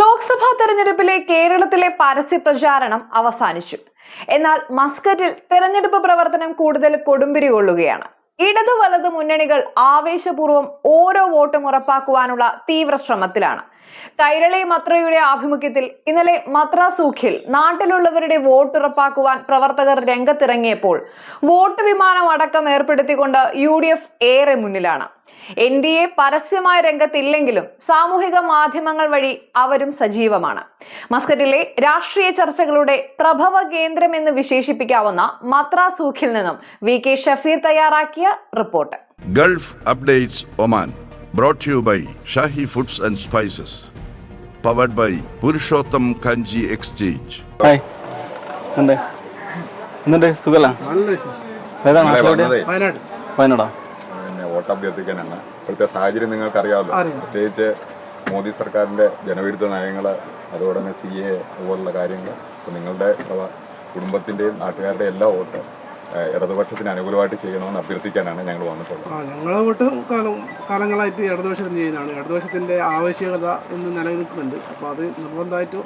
ലോക്സഭാ തെരഞ്ഞെടുപ്പിലെ കേരളത്തിലെ പരസ്യ പ്രചാരണം അവസാനിച്ചു. എന്നാൽ മസ്കറ്റിൽ തെരഞ്ഞെടുപ്പ് പ്രവർത്തനം കൂടുതൽ കൊടുമ്പിരി കൊള്ളുകയാണ്. ഇടതു മുന്നണികൾ ആവേശപൂർവം ഓരോ വോട്ടും ഉറപ്പാക്കുവാനുള്ള തീവ്ര ശ്രമത്തിലാണ് കൈരളി മത്രയുടെ ആഭിമുഖ്യത്തിൽ ഇന്നലെ മദ്രാസൂഖിൽ നാട്ടിലുള്ളവരുടെ വോട്ട് ഉറപ്പാക്കുവാൻ പ്രവർത്തകർ രംഗത്തിറങ്ങിയപ്പോൾ വോട്ട് വിമാനം അടക്കം ഏർപ്പെടുത്തിക്കൊണ്ട് യു ഏറെ മുന്നിലാണ്. എൻ ഡി എ പരസ്യമായ രംഗത്തില്ലെങ്കിലും സാമൂഹിക മാധ്യമങ്ങൾ വഴി അവരും സജീവമാണ്. മസ്കറ്റിലെ രാഷ്ട്രീയ ചർച്ചകളുടെ പ്രഭവ കേന്ദ്രം എന്ന് വിശേഷിപ്പിക്കാവുന്ന മദ്രാസൂഖിൽ നിന്നും വി കെ ഷഫീർ തയ്യാറാക്കിയ report. Gulf updates Oman. Brought to you by Shahi Foods and Spices. Powered by Purushottam Kanji Exchange. Hi എന്ത് എന്നിട്ട് സുഖല്ല? നല്ല വിശേഷം. ഏതാ ഞങ്ങളെ നാട്ടിലെവിടെയാ വന്നതേ? വയനാട്. വയനാടാ? പിന്നെ വോട്ട് അഭ്യർത്ഥിക്കാനാണ് ഇപ്പോഴത്തെ സാഹചര്യം നിങ്ങൾക്ക് അറിയാമല്ലോ അറിയാം. പ്രത്യേകിച്ച് മോദി സർക്കാരിന്റെ ജനവിരുദ്ധ നയങ്ങൾ അതുപോലെ തന്നെ സി എ അതുപോലുള്ള കാര്യങ്ങൾ അപ്പോൾ നിങ്ങളുടെ പ്രവ- കുടുംബത്തിന്റെയും നാട്ടുകാരുടെയും എല്ലാ വോട്ട് ഇടതുപക്ഷത്തിന് അനുകൂലമായിട്ട് ചെയ്യണമെന്ന് അഭ്യർത്ഥിക്കാനാണ് ഞങ്ങൾ വന്നിട്ടുള്ളത്. ആ ഞങ്ങളെ വോട്ട് കാലം കാലങ്ങളായിട്ട് ഇടതുപക്ഷത്തിന് ചെയ്യുന്നതാണ്. ഇടതുപക്ഷത്തിന്റെ ആവശ്യകത ഇന്ന് നിലനിൽക്കുന്നുണ്ട്. അപ്പോൾ അത് നിർബന്ധമായിട്ടും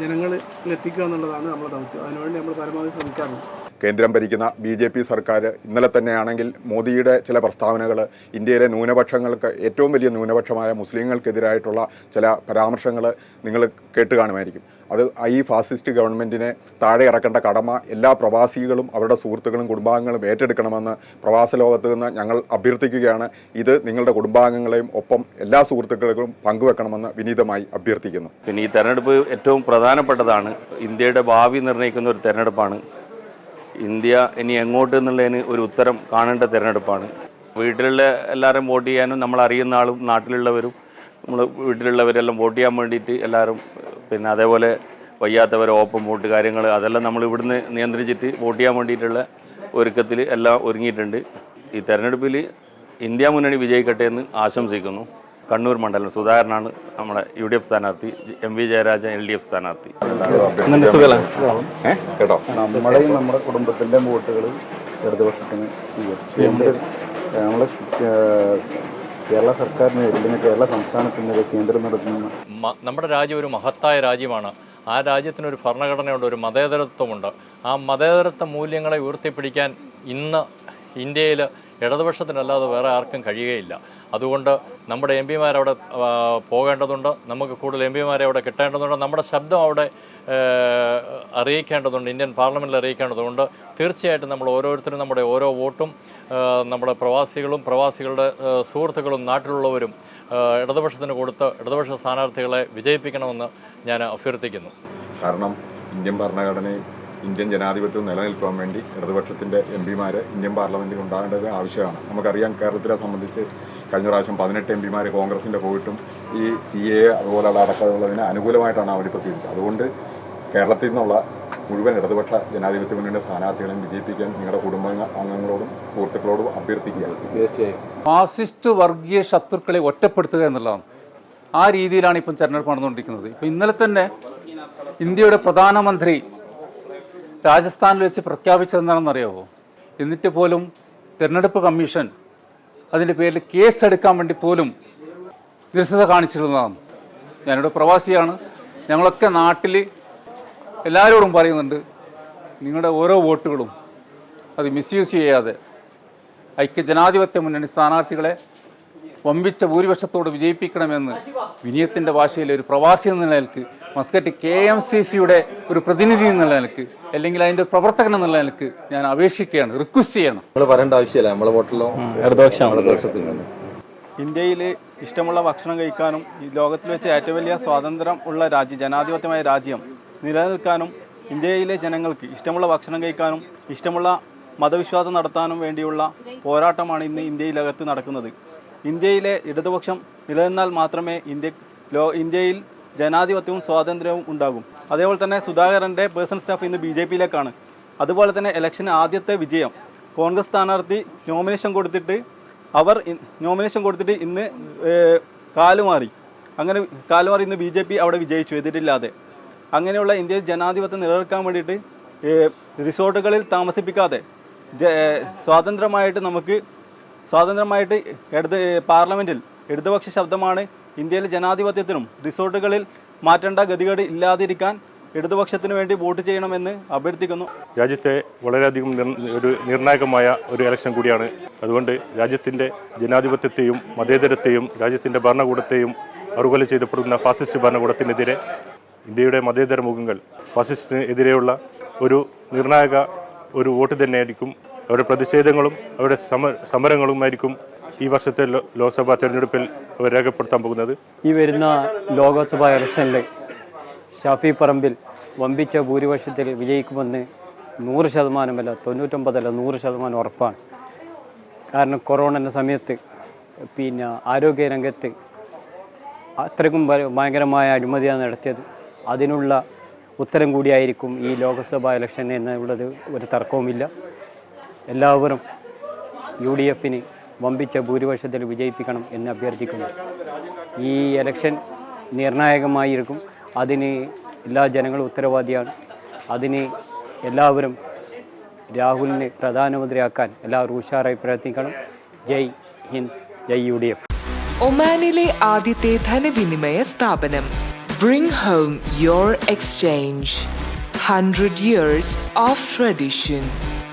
ജനങ്ങളിൽ എത്തിക്കുക എന്നുള്ളതാണ് നമ്മുടെ ദൗത്യം. അതിനുവേണ്ടി നമ്മൾ പരമാവധി ശ്രമിക്കാറുണ്ട്. കേന്ദ്രം ഭരിക്കുന്ന ബി ജെ പി സർക്കാർ ഇന്നലെ തന്നെയാണെങ്കിൽ മോദിയുടെ ചില പ്രസ്താവനകൾ ഇന്ത്യയിലെ ന്യൂനപക്ഷങ്ങൾക്ക് ഏറ്റവും വലിയ ന്യൂനപക്ഷമായ മുസ്ലിങ്ങൾക്കെതിരായിട്ടുള്ള ചില പരാമർശങ്ങൾ നിങ്ങൾ കേട്ട് കാണുമായിരിക്കും. അത് ഈ ഫാസിസ്റ്റ് ഗവൺമെന്റിനെ താഴെ ഇറക്കേണ്ട കടമ എല്ലാ പ്രവാസികളും അവരുടെ സുഹൃത്തുക്കളും കുടുംബാംഗങ്ങളും ഏറ്റെടുക്കണമെന്ന് പ്രവാസ ലോകത്ത് നിന്ന് ഞങ്ങൾ അഭ്യർത്ഥിക്കുകയാണ്. ഇത് നിങ്ങളുടെ കുടുംബാംഗങ്ങളെയും ഒപ്പം എല്ലാ സുഹൃത്തുക്കളും പങ്കുവെക്കണമെന്ന് വിനീതമായി അഭ്യർത്ഥിക്കുന്നു. പിന്നെ ഈ തെരഞ്ഞെടുപ്പ് ഏറ്റവും പ്രധാനപ്പെട്ടതാണ്. ഇന്ത്യയുടെ ഭാവി നിർണയിക്കുന്ന ഒരു തെരഞ്ഞെടുപ്പാണ്. ഇന്ത്യ ഇനി എങ്ങോട്ട് എന്നുള്ളതിന് ഒരു ഉത്തരം കാണേണ്ട തിരഞ്ഞെടുപ്പാണ്. വീട്ടിലുള്ള എല്ലാവരും വോട്ട് ചെയ്യാനും നമ്മൾ അറിയുന്ന ആളും നാട്ടിലുള്ളവരും നമ്മൾ വീട്ടിലുള്ളവരെല്ലാം വോട്ട് ചെയ്യാൻ വേണ്ടിയിട്ട് എല്ലാവരും പിന്നെ അതേപോലെ വയ്യാത്തവർ ഓപ്പൺ വോട്ട് കാര്യങ്ങൾ അതെല്ലാം നമ്മൾ ഇവിടുന്ന് നിയന്ത്രിച്ചിട്ട് വോട്ട് ചെയ്യാൻ വേണ്ടിയിട്ടുള്ള ഒരുക്കത്തിൽ എല്ലാം ഒരുങ്ങിയിട്ടുണ്ട്. ഈ തെരഞ്ഞെടുപ്പിൽ ഇന്ത്യ മുന്നണി വിജയിക്കട്ടെ എന്ന് ആശംസിക്കുന്നു. കണ്ണൂർ മണ്ഡലം സുധാകരനാണ് നമ്മുടെ യു ഡി എഫ് സ്ഥാനാർത്ഥി M V Jayarajan L D F സ്ഥാനാർത്ഥി. നമ്മളെയും കേട്ടോ? നമ്മുടെയും നമ്മുടെ കുടുംബത്തിന്റെ വോട്ടുകൾ ഇടതുപക്ഷത്തിന് ചെയ്യും നമ്മളെ കേരള സർക്കാരിന് അല്ലെങ്കിൽ കേരള സംസ്ഥാനത്തിന് കേന്ദ്രം നടത്തുന്ന നമ്മുടെ രാജ്യം ഒരു മഹത്തായ രാജ്യമാണ്. ആ രാജ്യത്തിനൊരു ഭരണഘടനയുണ്ട് ഒരു മതേതരത്വമുണ്ട്. ആ മതേതരത്വ മൂല്യങ്ങളെ ഉയർത്തിപ്പിടിക്കാൻ ഇന്ന് ഇന്ത്യയിൽ ഇടതുപക്ഷത്തിനല്ലാതെ വേറെ ആർക്കും കഴിയുകയില്ല. അതുകൊണ്ട് നമ്മുടെ എം പിമാരവിടെ പോകേണ്ടതുണ്ട്. നമുക്ക് കൂടുതൽ എം പിമാരെ അവിടെ കിട്ടേണ്ടതുണ്ട്. നമ്മുടെ ശബ്ദം അവിടെ അറിയിക്കേണ്ടതുണ്ട്. ഇന്ത്യൻ പാർലമെന്റിൽ അറിയിക്കേണ്ടതുണ്ട്. തീർച്ചയായിട്ടും നമ്മൾ ഓരോരുത്തരും നമ്മുടെ ഓരോ വോട്ടും നമ്മുടെ പ്രവാസികളും പ്രവാസികളുടെ സുഹൃത്തുക്കളും നാട്ടിലുള്ളവരും ഇടതുപക്ഷത്തിന് കൊടുത്ത് ഇടതുപക്ഷ സ്ഥാനാർത്ഥികളെ വിജയിപ്പിക്കണമെന്ന് ഞാൻ അഭ്യർത്ഥിക്കുന്നു. കാരണം ഇന്ത്യൻ ഭരണഘടനയും ഇന്ത്യൻ ജനാധിപത്യം നിലനിൽക്കാൻ വേണ്ടി ഇടതുപക്ഷത്തിന്റെ എം പിമാർ ഇന്ത്യൻ പാർലമെന്റിൽ ഉണ്ടാകേണ്ടത് ആവശ്യമാണ്. നമുക്കറിയാം കേരളത്തിലെ സംബന്ധിച്ച് കഴിഞ്ഞ പ്രാവശ്യം പതിനെട്ട് എം പിമാർ കോൺഗ്രസിന്റെ പോയിട്ടും ഈ സി എ അതുപോലുള്ള അടക്കമുള്ളതിന് അനുകൂലമായിട്ടാണ് അവർ തിരിച്ചത് അതുകൊണ്ട് കേരളത്തിൽ നിന്നുള്ള മുഴുവൻ ഇടതുപക്ഷ ജനാധിപത്യ മുന്നണിയുടെ സ്ഥാനാർത്ഥികളെയും വിജയിപ്പിക്കാൻ നിങ്ങളുടെ കുടുംബ അംഗങ്ങളോടും സുഹൃത്തുക്കളോടും അഭ്യർത്ഥിക്കുകയാണ്. തീർച്ചയായും. ഫാസിസ്റ്റ് വർഗീയ ശത്രുക്കളെ ഒറ്റപ്പെടുത്തുക എന്നുള്ളതാണ്. ആ രീതിയിലാണ് ഇപ്പം തെരഞ്ഞെടുപ്പ് നടന്നുകൊണ്ടിരിക്കുന്നത്. ഇപ്പം ഇന്നലെ തന്നെ ഇന്ത്യയുടെ പ്രധാനമന്ത്രി രാജസ്ഥാനിൽ വെച്ച് പ്രഖ്യാപിച്ചതെന്താണെന്നറിയാമോ എന്നിട്ട് പോലും തിരഞ്ഞെടുപ്പ് കമ്മീഷൻ അതിന്റെ പേരിൽ കേസ് എടുക്കാൻ വേണ്ടി പോലും നിരസത കാണിച്ചിരുന്നതാണ്. ഞാനിവിടെ പ്രവാസിയാണ്. ഞങ്ങളൊക്കെ നാട്ടിൽ എല്ലാവരോടും പറയുന്നുണ്ട് നിങ്ങളുടെ ഓരോ വോട്ടുകളും അത് മിസ്യൂസ് ചെയ്യാതെ ഐക്യ ജനാധിപത്യ മുന്നണി സ്ഥാനാർത്ഥികളെ വമ്പിച്ച ഭൂരിപക്ഷത്തോട് വിജയിപ്പിക്കണമെന്ന് വിനയത്തിന്റെ ഭാഷയിൽ ഒരു പ്രവാസി എന്ന നിലയ്ക്ക് മസ്കറ്റ് കെ എം സി സിയുടെ ഒരു പ്രതിനിധി എന്നുള്ള നിലയ്ക്ക് അല്ലെങ്കിൽ അതിന്റെ പ്രവർത്തകൻ എന്നുള്ള നിലയ്ക്ക് ഞാൻ അപേക്ഷിക്കുകയാണ് റിക്വസ്റ്റ് ചെയ്യണം. നമ്മൾ പറയേണ്ട ആവശ്യമില്ല. നമ്മളെ വോട്ടിലോ ഇന്ത്യയിൽ ഇഷ്ടമുള്ള ഭക്ഷണം കഴിക്കാനും ഈ ലോകത്തിൽ വെച്ച് ഏറ്റവും വലിയ സ്വാതന്ത്ര്യം ഉള്ള രാജ്യം ജനാധിപത്യമായ രാജ്യം നിലനിൽക്കാനും ഇന്ത്യയിലെ ജനങ്ങൾക്ക് ഇഷ്ടമുള്ള ഭക്ഷണം കഴിക്കാനും ഇഷ്ടമുള്ള മതവിശ്വാസം നടത്താനും വേണ്ടിയുള്ള പോരാട്ടമാണ് ഇന്ന് ഇന്ത്യയിലകത്ത് നടക്കുന്നത്. ഇന്ത്യയിലെ ഇടതുപക്ഷം നിലനിന്നാൽ മാത്രമേ ഇന്ത്യ ലോ ഇന്ത്യയിൽ ജനാധിപത്യവും സ്വാതന്ത്ര്യവും ഉണ്ടാകും. അതേപോലെ തന്നെ സുധാകരന്റെ പേഴ്സണൽ സ്റ്റാഫ് ഇന്ന് ബി ജെ പിയിലേക്കാണ്. അതുപോലെ തന്നെ ഇലക്ഷൻ ആദ്യത്തെ വിജയം കോൺഗ്രസ് സ്ഥാനാർത്ഥി നോമിനേഷൻ കൊടുത്തിട്ട് അവർ നോമിനേഷൻ കൊടുത്തിട്ട് ഇന്ന് കാലുമാറി. അങ്ങനെ കാലുമാറി ഇന്ന് ബി ജെ പി അവിടെ വിജയിച്ചു എതിരില്ലാതെ. അങ്ങനെയുള്ള ഇന്ത്യയിൽ ജനാധിപത്യം നിലനിർത്താൻ വേണ്ടിയിട്ട് റിസോർട്ടുകളിൽ താമസിപ്പിക്കാതെ സ്വാതന്ത്ര്യമായിട്ട് നമുക്ക് സ്വാതന്ത്ര്യമായിട്ട് ഇടത് പാർലമെന്റിൽ ഇടതുപക്ഷ ശബ്ദമാണ് ഇന്ത്യയിലെ ജനാധിപത്യത്തിനും റിസോർട്ടുകളിൽ മാറ്റേണ്ട ഗതികേട് ഇല്ലാതിരിക്കാൻ ഇടതുപക്ഷത്തിന് വേണ്ടി വോട്ട് ചെയ്യണമെന്ന് അഭ്യർത്ഥിക്കുന്നു. രാജ്യത്തെ വളരെയധികം ഒരു നിർണായകമായ ഒരു ഇലക്ഷൻ കൂടിയാണ്. അതുകൊണ്ട് രാജ്യത്തിന്റെ ജനാധിപത്യത്തെയും മതേതരത്തെയും രാജ്യത്തിന്റെ ഭരണകൂടത്തെയും അറുകൊല ചെയ്യപ്പെടുന്ന ഫാസിസ്റ്റ് ഭരണകൂടത്തിനെതിരെ ഇന്ത്യയുടെ മതേതര മുഖങ്ങൾ ഫാസിസ്റ്റിനെതിരെയുള്ള ഒരു നിർണായക ഒരു വോട്ട് തന്നെയായിരിക്കും അവരുടെ പ്രതിഷേധങ്ങളും അവരുടെ സമ സമരങ്ങളുമായിരിക്കും ഈ വർഷത്തെ ലോക്സഭാ തെരഞ്ഞെടുപ്പിൽ അവർ രേഖപ്പെടുത്താൻ പോകുന്നത്. ഈ വരുന്ന ലോക്സഭാ ഇലക്ഷനിൽ ഷാഫി പറമ്പിൽ വമ്പിച്ച ഭൂരിപക്ഷത്തിൽ വിജയിക്കുമെന്ന് നൂറ് ശതമാനമല്ല തൊണ്ണൂറ്റൊമ്പതല്ല നൂറ് ശതമാനം ഉറപ്പാണ്. കാരണം കൊറോണന്റെ സമയത്ത് പിന്നെ ആരോഗ്യരംഗത്ത് അത്രയ്ക്കും ഭ- ഭയങ്കരമായ അഴിമതിയാണ് നടത്തിയത്. അതിനുള്ള ഉത്തരം കൂടിയായിരിക്കും ഈ ലോക്സഭാ ഇലക്ഷൻ എന്നുള്ളത് ഒരു തർക്കവുമില്ല. എല്ലാവരും യു ഡി എഫിന് വമ്പിച്ച ഭൂരിപക്ഷത്തിൽ വിജയിപ്പിക്കണം എന്ന് അഭ്യർത്ഥിക്കുന്നു. ഈ ഇലക്ഷൻ നിർണായകമായിരിക്കും. അതിന് എല്ലാ ജനങ്ങളും ഉത്തരവാദിയാണ്. അതിന് എല്ലാവരും രാഹുലിനെ പ്രധാനമന്ത്രിയാക്കാൻ എല്ലാവരും ഉഷാറായി പ്രയത്നിക്കണം. Jai Hind Jai U D F ഒമാനിലെ ആദ്യത്തെ ധനവിനിമയ സ്ഥാപനം. Bring home your exchange hundred years of tradition